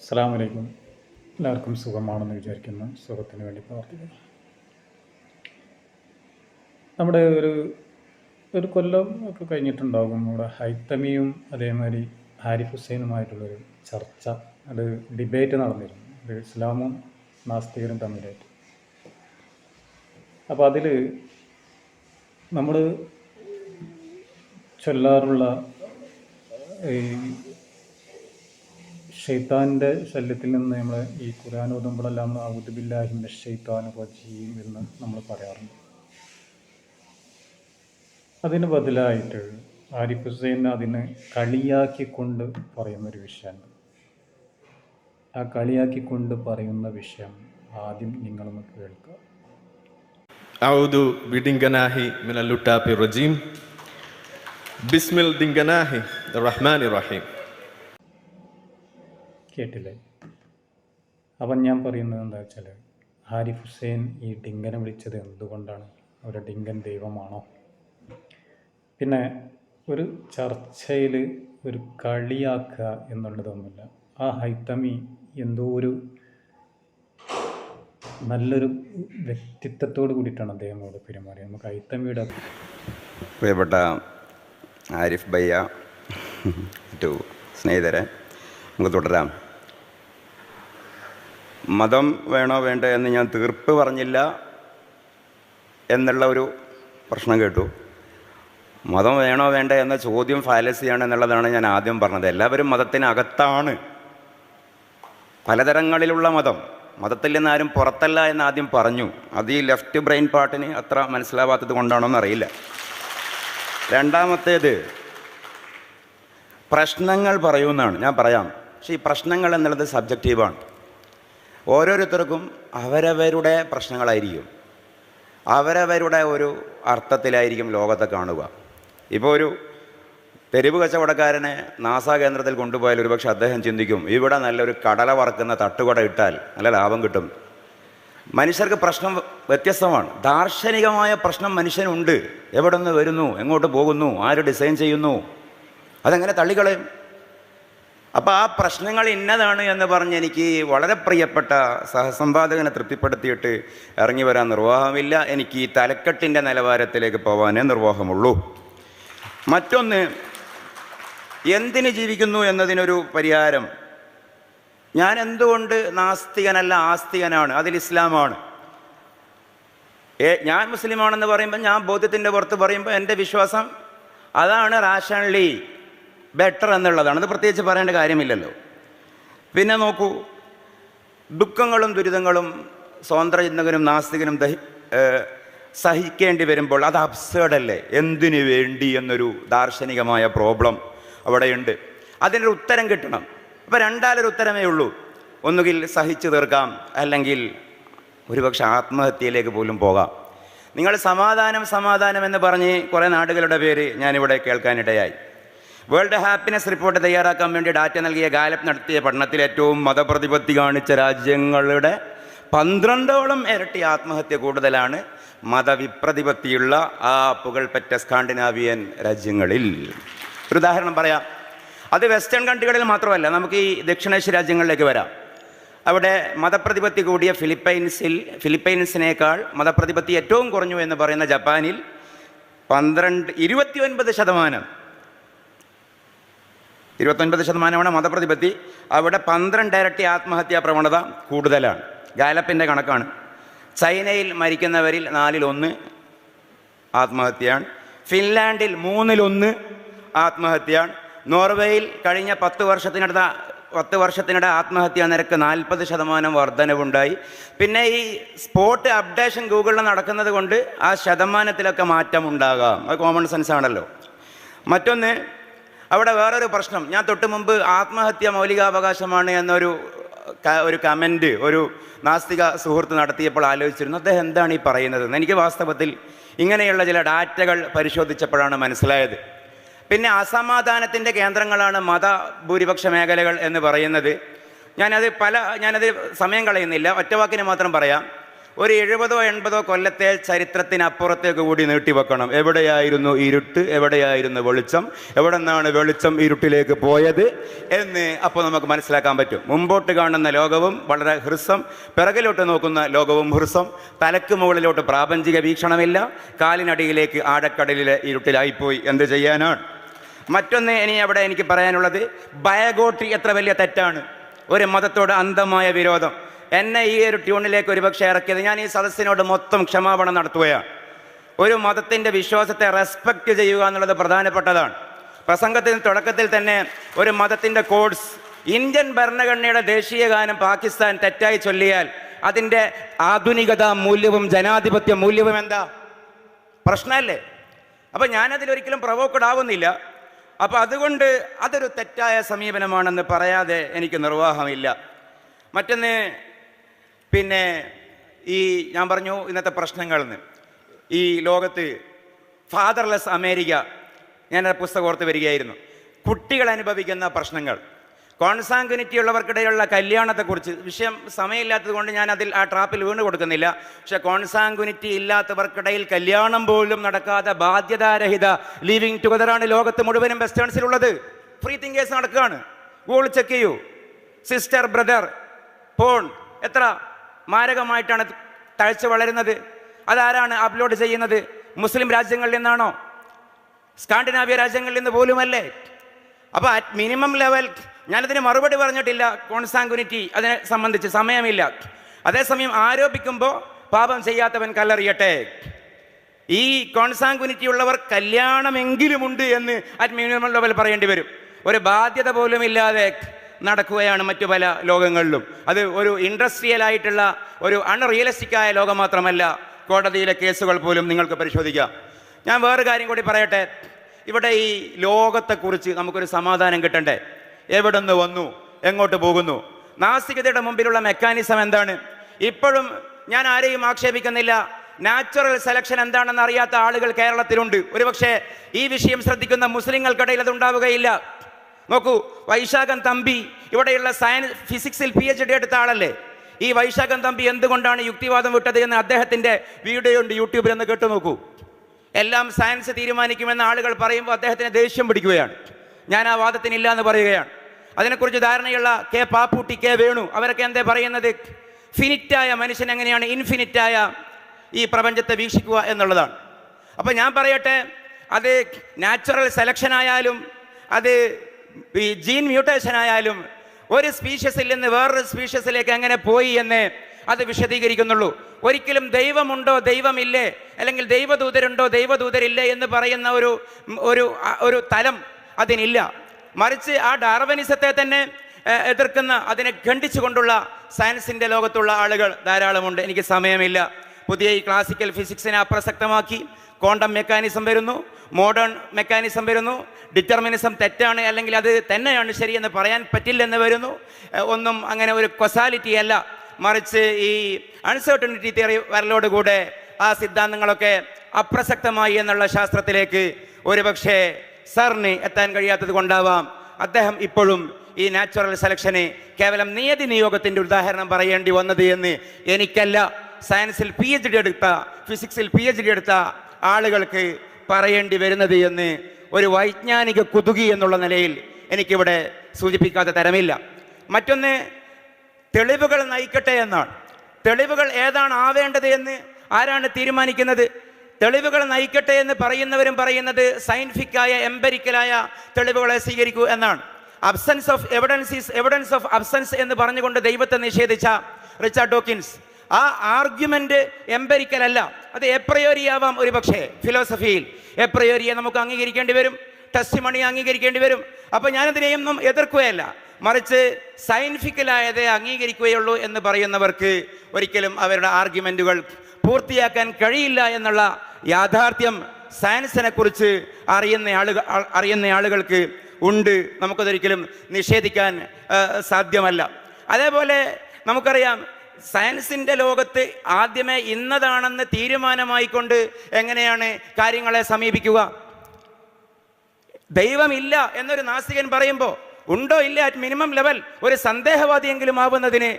അസ്സാം വലൈക്കും എല്ലാവർക്കും സുഖമാണെന്ന് വിചാരിക്കുന്നു. സുഖത്തിന് വേണ്ടി പ്രാർത്ഥിക്കുന്നു. നമ്മുടെ ഒരു ഒരു കൊല്ലം ഒക്കെ കഴിഞ്ഞിട്ടുണ്ടാകും. നമ്മുടെ ഹൈത്തമിയും അതേമാതിരി ഹാരിഫ് ഹുസൈനുമായിട്ടുള്ളൊരു ചർച്ച അത് ഡിബേറ്റ് നടന്നിരുന്നു. അത് ഇസ്ലാമും നാസ്തികരും തമ്മിലായിട്ട്. അപ്പോൾ അതിൽ നമ്മൾ ചൊല്ലാറുള്ള ഈ ഷെയ്ത്താന്റെ ശല്യത്തിൽ നിന്ന് നമ്മൾ ഈ ഖുർആൻ ഓതുമ്പോഴെല്ലാം ഔദുബില്ലാഹിമിന്റെ ഷെയ്ത്താൻ ഫജീം എന്ന് നമ്മൾ പറയാറുണ്ട്. അതിന് ബദലായിട്ട് ആരിഫ് ഹുസൈൻ അതിന് കളിയാക്കിക്കൊണ്ട് പറയുന്നൊരു വിഷയമാണ് ആ കളിയാക്കിക്കൊണ്ട് പറയുന്ന വിഷയം ആദ്യം നിങ്ങളൊന്ന് കേൾക്കുക. ഔദു ബിഡിങ്കനാഹി മിനലുട്ടാപ്പി റജീം. ബിസ്മിൽ ദിങ്കനാഹി റഹ്മാൻ റഹീം. കേട്ടില്ലേ? അപ്പം ഞാൻ പറയുന്നത് എന്താ വെച്ചാൽ ഹാരിഫ് ഹുസൈൻ ഈ ഡിങ്കനെ വിളിച്ചത് എന്തുകൊണ്ടാണ്? ഒരു ഡിങ്കൻ ദൈവമാണോ? പിന്നെ ഒരു ചർച്ചയിൽ ഒരു കളിയാക്കുക എന്നുള്ളതൊന്നുമില്ല. ആ ഹൈത്തമി എന്തോ ഒരു നല്ലൊരു വ്യക്തിത്വത്തോട് കൂടിയിട്ടാണ് അദ്ദേഹമോട് പെരുമാറിയത്. നമുക്ക് ഹൈത്തമിയുടെ പ്രിയപ്പെട്ട ആരിഫ് ബയ്യ മറ്റു സ്നേഹിതരെ നമുക്ക് തുടരാം. മതം വേണോ വേണ്ടോ എന്ന് ഞാൻ തീർപ്പ് പറഞ്ഞില്ല എന്നുള്ള ഒരു പ്രശ്നം കേട്ടു. മതം വേണോ വേണ്ട എന്ന ചോദ്യം ഫാലസിയാണ് എന്നുള്ളതാണ് ഞാൻ ആദ്യം പറഞ്ഞത്. എല്ലാവരും മതത്തിനകത്താണ്. പലതരങ്ങളിലുള്ള മതം. മതത്തിൽ നിന്ന് ആരും പുറത്തല്ല എന്ന് ആദ്യം പറഞ്ഞു. അത് ഈ ലെഫ്റ്റ് ബ്രെയിൻ പാർട്ടിന് അത്ര മനസ്സിലാവാത്തത് കൊണ്ടാണോ എന്നറിയില്ല രണ്ടാമത്തേത് പ്രശ്നങ്ങൾ പറയുമെന്നാണ് ഞാൻ പറയാം. പക്ഷേ ഈ പ്രശ്നങ്ങൾ എന്നുള്ളത് സബ്ജക്റ്റീവാണ് ഓരോരുത്തർക്കും അവരവരുടെ പ്രശ്നങ്ങളായിരിക്കും. അവരവരുടെ ഒരു അർത്ഥത്തിലായിരിക്കും ലോകത്തെ കാണുക. ഇപ്പോൾ ഒരു തെരുവ് കച്ചവടക്കാരനെ നാസാ കേന്ദ്രത്തിൽ കൊണ്ടുപോയാൽ ഒരുപക്ഷെ അദ്ദേഹം ചിന്തിക്കും ഇവിടെ നല്ലൊരു കടല വറക്കുന്ന തട്ടുകട ഇട്ടാൽ നല്ല ലാഭം കിട്ടും. മനുഷ്യർക്ക് പ്രശ്നം വ്യത്യസ്തമാണ്. ദാർശനികമായ പ്രശ്നം മനുഷ്യനുണ്ട്. എവിടെ നിന്ന് വരുന്നു? എങ്ങോട്ട് പോകുന്നു? ആര് ഡിസൈൻ ചെയ്യുന്നു? അതെങ്ങനെ തള്ളിക്കളയും? അപ്പോൾ ആ പ്രശ്നങ്ങൾ ഇന്നതാണ് എന്ന് പറഞ്ഞ് എനിക്ക് വളരെ പ്രിയപ്പെട്ട സഹസമ്പാദകനെ തൃപ്തിപ്പെടുത്തിയിട്ട് ഇറങ്ങി വരാൻ നിർവാഹമില്ല. എനിക്ക് ഈ തലക്കെട്ടിന്റെ നിലവാരത്തിലേക്ക് പോകാനേ നിർവാഹമുള്ളൂ. മറ്റൊന്ന് എന്തിന് ജീവിക്കുന്നു എന്നതിനൊരു പരിഹാരം. ഞാൻ എന്തുകൊണ്ട് നാസ്തികനല്ല ആസ്തികനാണ്? അതിൽ ഇസ്ലാമാണ്. ഏ ഞാൻ മുസ്ലിമാണെന്ന് പറയുമ്പോൾ ഞാൻ ബോധ്യത്തിന്റെ പുറത്ത് പറയുമ്പോൾ എന്റെ വിശ്വാസം അതാണ് റാഷണലി ബെറ്റർ എന്നുള്ളതാണ്. അത് പ്രത്യേകിച്ച് പറയേണ്ട കാര്യമില്ലല്ലോ. പിന്നെ നോക്കൂ ദുഃഖങ്ങളും ദുരിതങ്ങളും സ്വാതന്ത്ര്യചിന്തകനും നാസ്തികനും ദഹി സഹിക്കേണ്ടി വരുമ്പോൾ അത് അബ്സേർഡല്ലേ എന്തിനു വേണ്ടി എന്നൊരു ദാർശനികമായ പ്രോബ്ലം അവിടെയുണ്ട്. അതിനൊരു ഉത്തരം കിട്ടണം. അപ്പോൾ രണ്ടാലൊരു ഉത്തരമേ ഉള്ളൂ. ഒന്നുകിൽ സഹിച്ചു തീർക്കാം അല്ലെങ്കിൽ ഒരുപക്ഷെ ആത്മഹത്യയിലേക്ക് പോലും പോകാം. നിങ്ങൾ സമാധാനം സമാധാനം എന്ന് പറഞ്ഞ് കുറേ നാടുകളുടെ പേര് ഞാനിവിടെ കേൾക്കാനിടയായി. വേൾഡ് ഹാപ്പിനെസ് റിപ്പോർട്ട് തയ്യാറാക്കാൻ വേണ്ടി ഡാറ്റ നൽകിയ ഗാലപ്പ് നടത്തിയ പഠനത്തിൽ ഏറ്റവും മതപ്രതിപത്തി കാണിച്ച രാജ്യങ്ങളുടെ പന്ത്രണ്ടോളം ഇരട്ടി ആത്മഹത്യ കൂടുതലാണ് മതവിപ്രതിപത്തിയുള്ള ആ പുകൾപ്പറ്റ സ്കാൻഡിനാവിയൻ രാജ്യങ്ങളിൽ. ഒരു ഉദാഹരണം പറയാം. അത് വെസ്റ്റേൺ കൺട്രികളിൽ മാത്രമല്ല നമുക്ക് ഈ ദക്ഷിണേഷ്യ രാജ്യങ്ങളിലേക്ക് വരാം. അവിടെ മതപ്രതിപത്തി കൂടിയ ഫിലിപ്പൈൻസിൽ ഫിലിപ്പൈൻസിനേക്കാൾ മതപ്രതിപത്തി ഏറ്റവും കുറഞ്ഞു എന്ന് പറയുന്ന ജപ്പാനിൽ പന്ത്രണ്ട് ഇരുപത്തി ഒൻപത് ശതമാനം ഇരുപത്തൊൻപത് ശതമാനമാണ് മതപ്രതിപത്തി. അവിടെ പന്ത്രണ്ട് ഇരട്ടി ആത്മഹത്യാ പ്രവണത കൂടുതലാണ്. ഗാലപ്പിന്റെ കണക്കാണ്. ചൈനയിൽ മരിക്കുന്നവരിൽ നാലിലൊന്ന് ആത്മഹത്യയാണ് ഫിൻലാൻഡിൽ മൂന്നിലൊന്ന് ആത്മഹത്യയാണ് നോർവേയിൽ കഴിഞ്ഞ പത്ത് വർഷത്തിനടുത്ത പത്ത് വർഷത്തിനിടെ ആത്മഹത്യാ നിരക്ക് നാൽപ്പത് ശതമാനം വർധനവുണ്ടായി. പിന്നെ ഈ സ്പോട്ട് അപ്ഡേഷൻ ഗൂഗിളിൽ നടക്കുന്നത് കൊണ്ട് ആ ശതമാനത്തിലൊക്കെ മാറ്റം ഉണ്ടാകാം അത് കോമൺ സെൻസ് ആണല്ലോ മറ്റൊന്ന് അവിടെ വേറൊരു പ്രശ്നം. ഞാൻ തൊട്ട് മുമ്പ് ആത്മഹത്യ മൗലികാവകാശമാണ് എന്നൊരു ഒരു കമന്റ് ഒരു നാസ്തിക സുഹൃത്ത് നടത്തിയപ്പോൾ ആലോചിച്ചിരുന്നു. അദ്ദേഹം എന്താണ് ഈ പറയുന്നത്? എനിക്ക് വാസ്തവത്തിൽ ഇങ്ങനെയുള്ള ചില ഡാറ്റകൾ പരിശോധിച്ചപ്പോഴാണ് മനസ്സിലായത്. പിന്നെ അസമാധാനത്തിന്റെ കേന്ദ്രങ്ങളാണ് മത ഭൂരിപക്ഷ മേഖലകൾ എന്ന് പറയുന്നത്. ഞാനത് പല ഞാനത് സമയം കളയുന്നില്ല. ഒറ്റവാക്കിന് മാത്രം പറയാം. ഒരു എഴുപതോ എൺപതോ കൊല്ലത്തെ ചരിത്രത്തിനപ്പുറത്തേക്ക് കൂടി നീട്ടിവെക്കണം. എവിടെയായിരുന്നു ഇരുട്ട്? എവിടെയായിരുന്നു വെളിച്ചം? എവിടെ നിന്നാണ് വെളിച്ചം ഇരുട്ടിലേക്ക് പോയത് എന്ന് അപ്പോൾ നമുക്ക് മനസ്സിലാക്കാൻ പറ്റും. മുമ്പോട്ട് കാണുന്ന ലോകവും വളരെ ഹൃസം പിറകിലോട്ട് നോക്കുന്ന ലോകവും ഹൃസം തലക്ക് മുകളിലോട്ട് പ്രാപഞ്ചിക വീക്ഷണമില്ല കാലിനടിയിലേക്ക് ആഴക്കടലിലെ ഇരുട്ടിലായിപ്പോയി. എന്ത് ചെയ്യാനാണ്? മറ്റൊന്ന് ഇനി അവിടെ എനിക്ക് പറയാനുള്ളത് ബയഗോട്ടി എത്ര വലിയ തെറ്റാണ്? ഒരു മതത്തോട് അന്ധമായ വിരോധം. എന്നെ ഈ ഒരു ട്യൂണിലേക്ക് ഒരുപക്ഷെ ഇറക്കിയത്. ഞാൻ ഈ സദസ്സിനോട് മൊത്തം ക്ഷമാപണം നടത്തുകയാണ്. ഒരു മതത്തിന്റെ വിശ്വാസത്തെ റെസ്പെക്റ്റ് ചെയ്യുക എന്നുള്ളത് പ്രധാനപ്പെട്ടതാണ്. പ്രസംഗത്തിന് തുടക്കത്തിൽ തന്നെ ഒരു മതത്തിന്റെ കോഡ്സ് ഇന്ത്യൻ ഭരണഘടനയുടെ ദേശീയ ഗാനം പാകിസ്ഥാൻ തെറ്റായി ചൊല്ലിയാൽ അതിന്റെ ആധുനികത മൂല്യവും ജനാധിപത്യ മൂല്യവും എന്താ? പ്രശ്നമല്ലേ? അപ്പം ഞാനതിലൊരിക്കലും പ്രൊവോക്കഡ് ആവുന്നില്ല. അപ്പം അതുകൊണ്ട് അതൊരു തെറ്റായ സമീപനമാണെന്ന് പറയാതെ എനിക്ക് നിർവാഹമില്ല. മറ്റൊന്ന് പിന്നെ ഈ ഞാൻ പറഞ്ഞു ഇന്നത്തെ പ്രശ്നങ്ങളെന്ന്. ഈ ലോകത്ത് ഫാദർലെസ് അമേരിക്ക ഞാൻ പുസ്തകം ഓർത്ത് വരികയായിരുന്നു. കുട്ടികൾ അനുഭവിക്കുന്ന പ്രശ്നങ്ങൾ. കോൺസാങ്കുനിറ്റി ഉള്ളവർക്കിടയിലുള്ള കല്യാണത്തെക്കുറിച്ച് വിഷയം സമയമില്ലാത്തത് കൊണ്ട് ഞാൻ അതിൽ ആ ട്രാപ്പിൽ വീണ് കൊടുക്കുന്നില്ല. പക്ഷെ കോൺസാങ്കുനിറ്റി ഇല്ലാത്തവർക്കിടയിൽ കല്യാണം പോലും നടക്കാതെ ബാധ്യതാരഹിത ലിവിങ് ടുഗദറാണ് ലോകത്ത് മുഴുവനും വെസ്റ്റേൺസിലുള്ളത് ഫ്രീ തിങ്കേഴ്സ് നടക്കുകയാണ് ഗൂഗിൾ ചെക്ക് ചെയ്യൂ. സിസ്റ്റർ ബ്രദർ ഫോൺ എത്ര? മാരകമായിട്ടാണ് തഴച്ചു വളരുന്നത്. അതാരാണ് അപ്ലോഡ് ചെയ്യുന്നത്? മുസ്ലിം രാജ്യങ്ങളിൽ നിന്നാണോ? സ്കാൻഡിനാവിയ രാജ്യങ്ങളിൽ നിന്ന് പോലുമല്ലേ? അപ്പോൾ അറ്റ് മിനിമം ലെവൽ ഞാനതിന് മറുപടി പറഞ്ഞിട്ടില്ല. കോൺസാങ്കുനിറ്റി അതിനെ സംബന്ധിച്ച് സമയമില്ല. അതേസമയം ആരോപിക്കുമ്പോൾ പാപം ചെയ്യാത്തവൻ കല്ലെറിയട്ടെ. ഈ കോൺസാങ്കുനിറ്റി ഉള്ളവർ കല്യാണമെങ്കിലുമുണ്ട് എന്ന് അറ്റ് മിനിമം ലെവൽ പറയേണ്ടി വരും. ഒരു ബാധ്യത പോലും ഇല്ലാതെ നടക്കുകയാണ് മറ്റു പല ലോകങ്ങളിലും. അത് ഒരു ഇൻഡസ്ട്രിയൽ ആയിട്ടുള്ള ഒരു അൺറിയലിസ്റ്റിക് ആയ ലോകം മാത്രമല്ല. കോടതിയിലെ കേസുകൾ പോലും നിങ്ങൾക്ക് പരിശോധിക്കാം. ഞാൻ വേറെ കാര്യം കൂടി പറയട്ടെ. ഇവിടെ ഈ ലോകത്തെക്കുറിച്ച് നമുക്കൊരു സമാധാനം കിട്ടണ്ടേ? എവിടെ നിന്ന് വന്നു? എങ്ങോട്ട് പോകുന്നു? നാസ്തികതയുടെ മുമ്പിലുള്ള മെക്കാനിസം എന്താണ്? ഇപ്പോഴും ഞാൻ ആരെയും ആക്ഷേപിക്കുന്നില്ല. നാച്ചുറൽ സെലക്ഷൻ എന്താണെന്ന് അറിയാത്ത ആളുകൾ കേരളത്തിലുണ്ട്. ഒരുപക്ഷെ ഈ വിഷയം ശ്രദ്ധിക്കുന്ന മുസ്ലിങ്ങൾക്കിടയിൽ അത് ഉണ്ടാവുകയില്ല. നോക്കൂ വൈശാഖൻ തമ്പി ഇവിടെയുള്ള സയൻസ് ഫിസിക്സിൽ പി എച്ച് ഡി എടുത്ത ആളല്ലേ? ഈ വൈശാഖൻ തമ്പി എന്തുകൊണ്ടാണ് യുക്തിവാദം വിട്ടത് എന്ന് അദ്ദേഹത്തിന്റെ വീഡിയോ ഉണ്ട് യൂട്യൂബിൽ എന്ന് കേട്ടു നോക്കൂ. എല്ലാം സയൻസ് തീരുമാനിക്കുമെന്ന് ആളുകൾ പറയുമ്പോൾ അദ്ദേഹത്തിന് ദേഷ്യം പിടിക്കുകയാണ്. ഞാൻ ആ വാദത്തിനില്ല എന്ന് പറയുകയാണ്. അതിനെക്കുറിച്ച് ധാരണയുള്ള കെ പാപ്പൂട്ടി കെ വേണു അവരൊക്കെ എന്താ പറയുന്നത്? ഫിനിറ്റായ മനുഷ്യൻ എങ്ങനെയാണ് ഇൻഫിനിറ്റായ ഈ പ്രപഞ്ചത്തെ വീക്ഷിക്കുക എന്നുള്ളതാണ്. അപ്പോൾ ഞാൻ പറയട്ടെ അത് നാച്ചുറൽ സെലക്ഷൻ ആയാലും അത് ഈ ജീൻ മ്യൂട്ടേഷൻ ആയാലും ഒരു സ്പീഷ്യസിൽ നിന്ന് വേറൊരു സ്പീഷ്യസിലേക്ക് എങ്ങനെ പോയി എന്ന് അത് വിശദീകരിക്കുന്നുള്ളൂ. ഒരിക്കലും ദൈവമുണ്ടോ ദൈവമില്ലേ? അല്ലെങ്കിൽ ദൈവദൂതരുണ്ടോ ദൈവദൂതരില്ലേ എന്ന് പറയുന്ന ഒരു ഒരു ഒരു തലം അതിനില്ല. മറിച്ച് ആ ഡാർവനിസത്തെ തന്നെ എതിർക്കുന്ന അതിനെ ഖണ്ഡിച്ചുകൊണ്ടുള്ള സയൻസിന്റെ ലോകത്തുള്ള ആളുകൾ ധാരാളമുണ്ട്. എനിക്ക് സമയമില്ല. പുതിയ ഈ ക്ലാസിക്കൽ ഫിസിക്സിനെ അപ്രസക്തമാക്കി. ക്വാണ്ടം മെക്കാനിസം വരുന്നു. മോഡേൺ മെക്കാനിസം വരുന്നു. ഡിറ്റർമിനിസം തെറ്റാണ് അല്ലെങ്കിൽ അത് തന്നെയാണ് ശരിയെന്ന് പറയാൻ പറ്റില്ലെന്ന് വരുന്നു. ഒന്നും അങ്ങനെ ഒരു കൊസാലിറ്റി അല്ല. മറിച്ച് ഈ അൺസർട്ടണിറ്റി തിയറി വരലോടുകൂടെ ആ സിദ്ധാന്തങ്ങളൊക്കെ അപ്രസക്തമായി എന്നുള്ള ശാസ്ത്രത്തിലേക്ക് ഒരുപക്ഷെ സാറിന് എത്താൻ കഴിയാത്തത് കൊണ്ടാവാം. അദ്ദേഹം ഇപ്പോഴും ഈ നാച്ചുറൽ സെലക്ഷനെ കേവലം നിയതി നിയോഗത്തിന്റെ ഉദാഹരണം പറയേണ്ടി വന്നത് എന്ന് എനിക്കല്ല. സയൻസിൽ പി എച്ച് ഡി എടുത്ത ഫിസിക്സിൽ പി എച്ച് ഡി എടുത്ത ആളുകൾക്ക് പറയേണ്ടി വരുന്നത് എന്ന് ഒരു വൈജ്ഞാനിക കുതുകി എന്നുള്ള നിലയിൽ എനിക്കിവിടെ സൂചിപ്പിക്കാതെ തരമില്ല. മറ്റൊന്ന് തെളിവുകൾ നയിക്കട്ടെ എന്നാണ്. തെളിവുകൾ ഏതാണ് ആവേണ്ടത് എന്ന് ആരാണ് തീരുമാനിക്കുന്നത്? തെളിവുകൾ നയിക്കട്ടെ എന്ന് പറയുന്നവരും പറയുന്നത് സയന്റിഫിക്കായ എംപരിക്കലായ തെളിവുകളെ സ്വീകരിക്കൂ എന്നാണ്. Absence of evidence is evidence of absence എന്ന് പറഞ്ഞുകൊണ്ട് ദൈവത്തെ നിഷേധിച്ച റിച്ചാർഡ് ഡോക്കിൻസ് ആ ആർഗ്യുമെന്റ് എംപരിക്കൽ അല്ല അത് എപ്രയോരിയാവാം ഒരു പക്ഷേ ഫിലോസഫിയിൽ എപ്രയോരിയെ നമുക്ക് അംഗീകരിക്കേണ്ടി വരും. ടെസ്റ്റ് മണി അംഗീകരിക്കേണ്ടി വരും. അപ്പോൾ ഞാനതിനെയൊന്നും എതിർക്കുകയല്ല. മറിച്ച് സയന്റിഫിക്കലായതേ അംഗീകരിക്കുകയുള്ളൂ എന്ന് പറയുന്നവർക്ക് ഒരിക്കലും അവരുടെ ആർഗ്യുമെന്റുകൾ പൂർത്തിയാക്കാൻ കഴിയില്ല എന്നുള്ള യാഥാർത്ഥ്യം സയൻസിനെ കുറിച്ച് അറിയുന്ന ആളുകൾ അറിയുന്ന ആളുകൾക്ക് ഉണ്ട്. നമുക്കതൊരിക്കലും നിഷേധിക്കാൻ സാധ്യമല്ല. അതേപോലെ നമുക്കറിയാം സയൻസിന്റെ ലോകത്ത് ആദ്യമേ ഇന്നതാണെന്ന് തീരുമാനമായിക്കൊണ്ട് എങ്ങനെയാണ് കാര്യങ്ങളെ സമീപിക്കുക? ദൈവമില്ല എന്നൊരു നാസ്തികൻ പറയുമ്പോൾ ഉണ്ടോ ഇല്ല അറ്റ് മിനിമം ലെവൽ ഒരു സന്ദേഹവാദിയെങ്കിലും ആവുന്നതിന്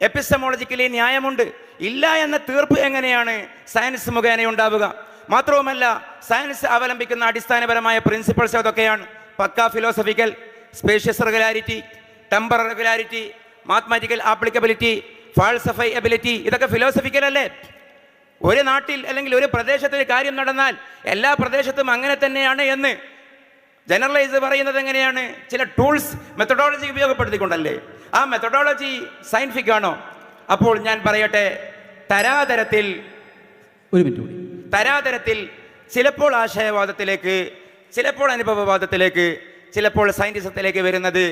എപ്പിസ്റ്റമോളജിക്കലി ന്യായമുണ്ട്. ഇല്ല എന്ന തീർപ്പ് എങ്ങനെയാണ് സയൻസ് മുഖേന ഉണ്ടാവുക? മാത്രവുമല്ല സയൻസ് അവലംബിക്കുന്ന അടിസ്ഥാനപരമായ പ്രിൻസിപ്പിൾസ് അതൊക്കെയാണ് pakka philosophical spacious regularity temper regularity mathematical applicability falsifiability ഇതൊക്കെ ഫിലോസഫിക്കൽ അല്ലേ? ഒരു നാട്ടിൽ അല്ലെങ്കിൽ ഒരു പ്രദേശത്ത് ഒരു കാര്യം നടന്നാൽ എല്ലാ പ്രദേശത്തും അങ്ങനെ തന്നെയാണ് എന്ന്. ജനറലൈസ് പറയുന്നത് എങ്ങനെയാണ്? ചില ടൂൾസ് മെത്തഡോളജി ഉപയോഗപ്പെടുത്തിക്കൊണ്ടല്ലേ? ആ മെത്തഡോളജി സയന്റിഫിക് ആണോ? അപ്പോൾ ഞാൻ പറയട്ടെ തരാതരത്തിൽ ഒരു മിനിറ്റ് കൂടി. തരാതരത്തിൽ ചിലപ്പോൾ ആശയവാദത്തിലേക്ക് ചിലപ്പോൾ അനുഭവവാദത്തിലേക്ക് ചിലപ്പോൾ സയന്റിസത്തിലേക്ക് വരുന്നത്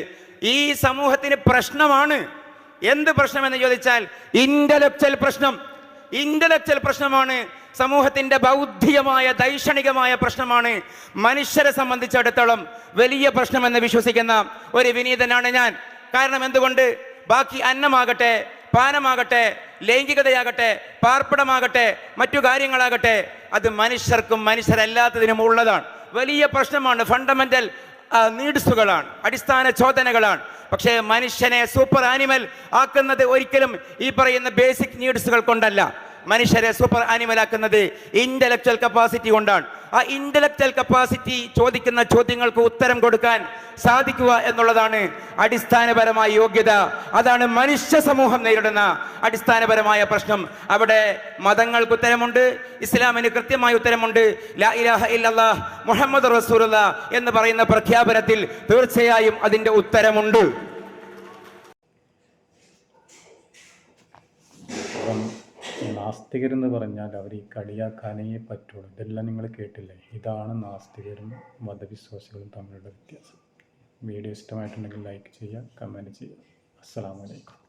ഈ സമൂഹത്തിന് പ്രശ്നമാണ്. എന്ത് പ്രശ്നമെന്ന് ചോദിച്ചാൽ ഇന്റലക്ച്വൽ പ്രശ്നം. ഇന്റലക്ച്വൽ പ്രശ്നമാണ്. സമൂഹത്തിന്റെ ബൗദ്ധികമായ ദൈക്ഷണികമായ പ്രശ്നമാണ്. മനുഷ്യരെ സംബന്ധിച്ചിടത്തോളം വലിയ പ്രശ്നമെന്ന് വിശ്വസിക്കുന്ന ഒരു വിനീതനാണ് ഞാൻ. കാരണം എന്തുകൊണ്ട്? ബാക്കി അന്നമാകട്ടെ പാനമാകട്ടെ ലൈംഗികതയാകട്ടെ പാർപ്പിടമാകട്ടെ മറ്റു കാര്യങ്ങളാകട്ടെ അത് മനുഷ്യർക്കും മനുഷ്യരല്ലാത്തതിനും ഉള്ളതാണ്. വലിയ പ്രശ്നമാണ് ഫണ്ടമെന്റൽ നീഡ്സുകളാണ് അടിസ്ഥാന ചോദനകളാണ്. പക്ഷേ മനുഷ്യനെ സൂപ്പർ ആനിമൽ ആക്കുന്നത് ഒരിക്കലും ഈ പറയുന്ന ബേസിക് നീഡ്സുകൾ കൊണ്ടല്ല. മനുഷ്യരെ സൂപ്പർ ആനിമൽ ആക്കുന്നത് ഇന്റലക്ച്വൽ കപ്പാസിറ്റി കൊണ്ടാണ്. ആ ഇന്റലക്ച്വൽ കപ്പാസിറ്റി ചോദിക്കുന്ന ചോദ്യങ്ങൾക്ക് ഉത്തരം കൊടുക്കാൻ സാധിക്കുക എന്നുള്ളതാണ് അടിസ്ഥാനപരമായ യോഗ്യത. അതാണ് മനുഷ്യ സമൂഹം നേരിടുന്ന അടിസ്ഥാനപരമായ പ്രശ്നം. അവിടെ മതങ്ങൾക്ക് ഉത്തരമുണ്ട് ഇസ്ലാമിന് കൃത്യമായ ഉത്തരമുണ്ട്. ലാ ഇലാഹ മുഹമ്മദ് റസൂലുള്ള എന്ന് പറയുന്ന പ്രഖ്യാപനത്തിൽ തീർച്ചയായും അതിന്റെ ഉത്തരമുണ്ട് അപ്പം നാസ്തികരെന്ന് പറഞ്ഞാൽ അവർ ഈ കളിയാക്കാനേ പറ്റുള്ളൂ. ഇതെല്ലാം നിങ്ങൾ കേട്ടില്ലേ? ഇതാണ് നാസ്തികരും മതവിശ്വാസികളും തമ്മിലുള്ള വ്യത്യാസം. വീഡിയോ ഇഷ്ടമായിട്ടുണ്ടെങ്കിൽ ലൈക്ക് ചെയ്യുക കമന്റ് ചെയ്യുക. അസ്സാം വലൈക്കും